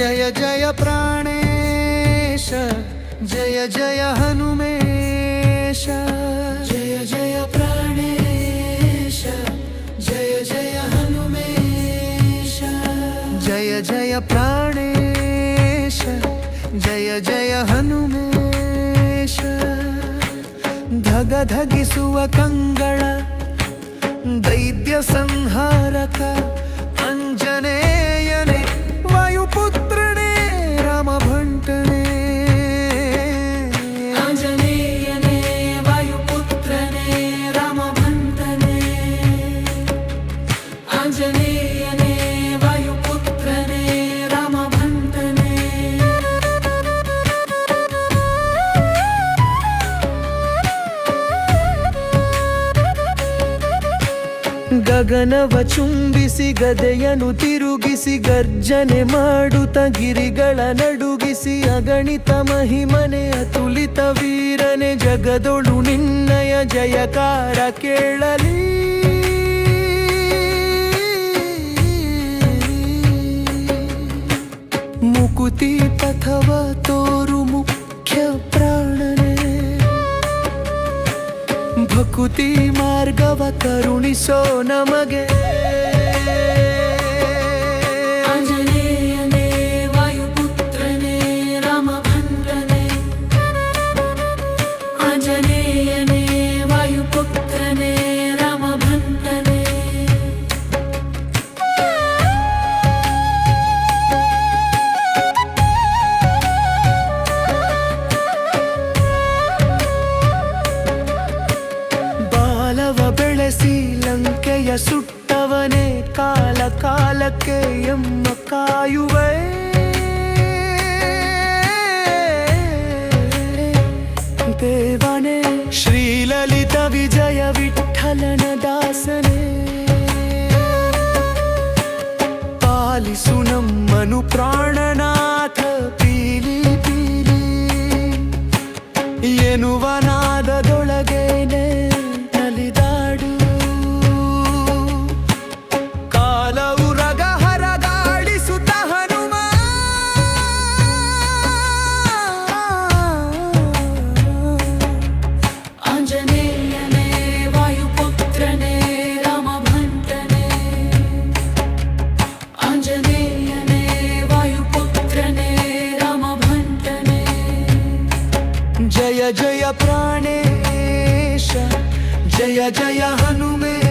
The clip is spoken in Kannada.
जय जय प्राणेश। जय जय हनुमेश ಜಯ ಹನುಮೇಶ. ಧಗ ಧಗಿಸುವ ಕಂಗಳ. ದೈತ್ಯ ಸಂಹಾರಕ ಅಂಜನೇ ಗಗನವ ಚುಂಬಿಸಿ ಗದೆಯನು ತಿರುಗಿಸಿ ಗರ್ಜನೆ ಮಾಡುತ್ತ ಗಿರಿಗಳ ನಡುಗಿಸಿ ಅಗಣಿತ ಮಹಿಮನೆ ಅತುಲಿತ ವೀರನೆ ಜಗದೊಳು ನಿನ್ನಯ ಜಯಕಾರ ಕೇಳಲಿ. ಮುಕುತಿ ಪಥವ ತೋರು ಮುಖ್ಯ ಪ್ರಾಣನೇ. ಭಕುತಿ ಮಾರ್ಗವ ಕರುಣಿಸೋ ನಮಗೆ. ದೇವನೇ ಶ್ರೀಲಲಿತ ವಿಜಯ ವಿಠಲನ ದಾಸನೇ ಪಾಲಿಸು ನಮ್ಮನು ಪ್ರಾಣನಾಥ जय जय प्राणेश जय जय हनुमे